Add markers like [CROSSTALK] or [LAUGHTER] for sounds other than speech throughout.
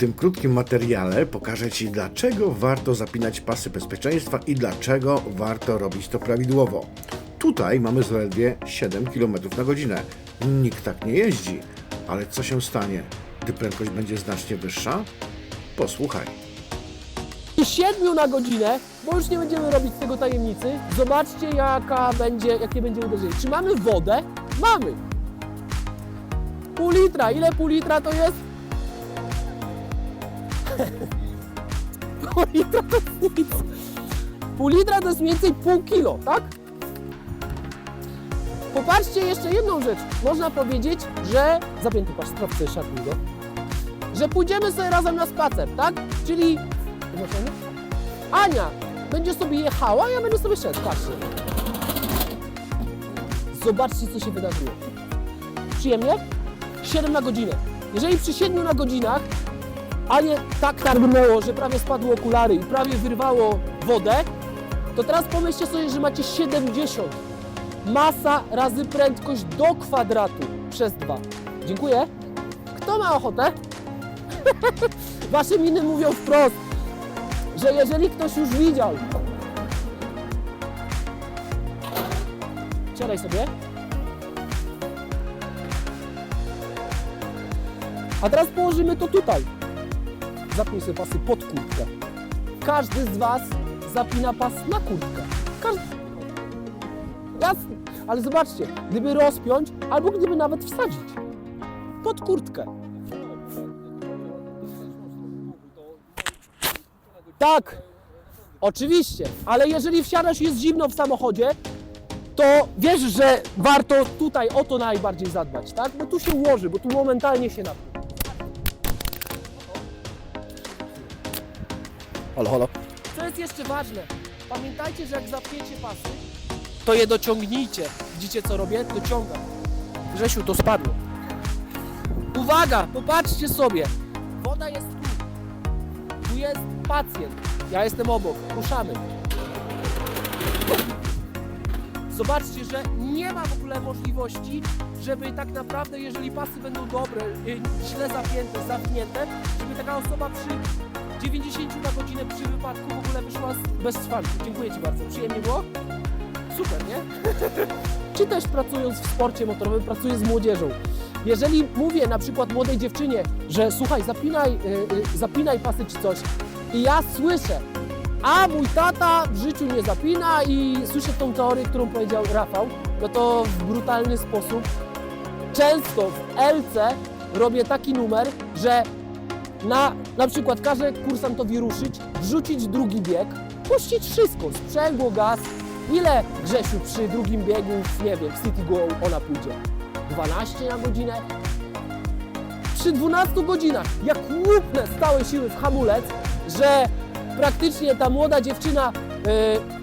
tym krótkim materiale pokażę Ci, dlaczego warto zapinać pasy bezpieczeństwa i dlaczego warto robić to prawidłowo. Tutaj mamy zaledwie 7 km na godzinę. Nikt tak nie jeździ. Ale co się stanie, gdy prędkość będzie znacznie wyższa? Posłuchaj. I 7 na godzinę, bo już nie będziemy robić tego tajemnicy. Zobaczcie, jaka będzie, jakie będzie uderzenie. Czy mamy wodę? Mamy. Pół litra. Ile pół litra to jest? [LAUGHS] pół litra to jest nic. Pół litra to jest mniej więcej pół kilo, tak? Popatrzcie jeszcze jedną rzecz. Można powiedzieć, że... Zapięty patrz, sprawdź szatni go. Że pójdziemy sobie razem na spacer, tak? Czyli? Ania będzie sobie jechała, ja będę sobie szedł, patrzcie. Zobaczcie, co się wydarzyło. Przyjemnie? 7 na godzinę. Jeżeli przy 7 na godzinach Anię tak targnęło, że prawie spadły okulary i prawie wyrwało wodę, to teraz pomyślcie sobie, że macie 70. Masa razy prędkość do kwadratu przez 2. Dziękuję. Kto ma ochotę? [LAUGHS] Wasze miny mówią wprost że jeżeli ktoś już widział. Siadaj sobie. A teraz położymy to tutaj. Zapnij sobie pasy pod kurtkę. Każdy z Was zapina pas na kurtkę. Każdy. Jasne. Ale zobaczcie, gdyby rozpiąć, albo gdyby nawet wsadzić pod kurtkę. Tak, oczywiście, ale jeżeli wsiadasz i jest zimno w samochodzie, to wiesz, że warto tutaj o to najbardziej zadbać, tak? Bo tu się ułoży, bo tu momentalnie się napnie. Halo, halo. Co jest jeszcze ważne? Pamiętajcie, że jak zapniecie pasy, to je dociągnijcie. Widzicie co robię? Dociągam. Grzesiu, to spadło. Uwaga, popatrzcie sobie. Woda jest tu. Tu jest pacjent. Ja jestem obok. Ruszamy. Zobaczcie, że nie ma w ogóle możliwości, żeby tak naprawdę, jeżeli pasy będą dobre, y, źle zapięte, zamknięte, żeby taka osoba przy 90 na godzinę przy wypadku w ogóle wyszła bez szwanku. Dziękuję Ci bardzo. Przyjemnie było? Super, nie? [LAUGHS] Czy też pracując w sporcie motorowym, pracuję z młodzieżą. Jeżeli mówię na przykład młodej dziewczynie, że słuchaj, zapinaj, y, y, zapinaj pasy czy coś i ja słyszę, a mój tata w życiu nie zapina i słyszę tą teorię, którą powiedział Rafał, no to w brutalny sposób często w LC robię taki numer, że na, na przykład każę kursantowi ruszyć, wrzucić drugi bieg, puścić wszystko, sprzęgło, gaz. Ile Grzesiu przy drugim biegu, nie wiem, w City Go ona pójdzie? 12 na godzinę? Przy 12 godzinach, jak łupnę z całej siły w hamulec, że praktycznie ta młoda dziewczyna yy,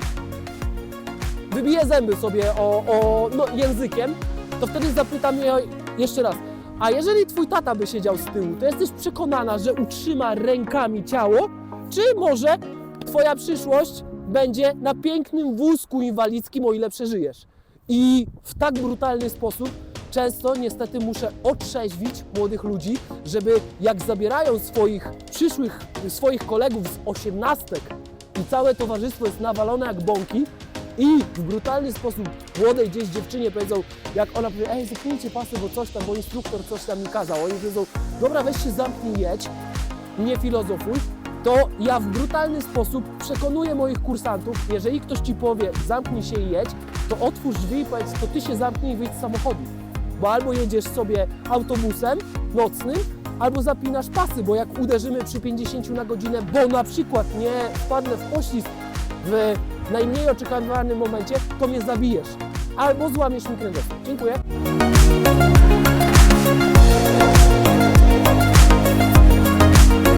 wybije zęby sobie o, o, no, językiem, to wtedy zapytam ją jeszcze raz. A jeżeli twój tata by siedział z tyłu, to jesteś przekonana, że utrzyma rękami ciało, czy może twoja przyszłość będzie na pięknym wózku inwalidzkim, o ile przeżyjesz? I w tak brutalny sposób często niestety muszę otrzeźwić młodych ludzi, żeby jak zabierają swoich przyszłych, swoich kolegów z osiemnastek i całe towarzystwo jest nawalone jak bąki i w brutalny sposób młodej gdzieś dziewczynie powiedzą, jak ona powie, ej, zapnijcie pasy, bo coś tam, bo instruktor coś tam mi kazał. Oni powiedzą, dobra, weź się zamknij, jedź, nie filozofuj, to ja w brutalny sposób przekonuję moich kursantów, jeżeli ktoś ci powie, zamknij się i jedź, to otwórz drzwi i powiedz, to ty się zamknij i wyjdź z samochodu. Bo albo jedziesz sobie autobusem nocnym, albo zapinasz pasy, bo jak uderzymy przy 50 na godzinę, bo na przykład nie wpadnę w poślizg w najmniej oczekiwanym momencie, to mnie zabijesz. Albo złamiesz mi kręgosłup. Dziękuję.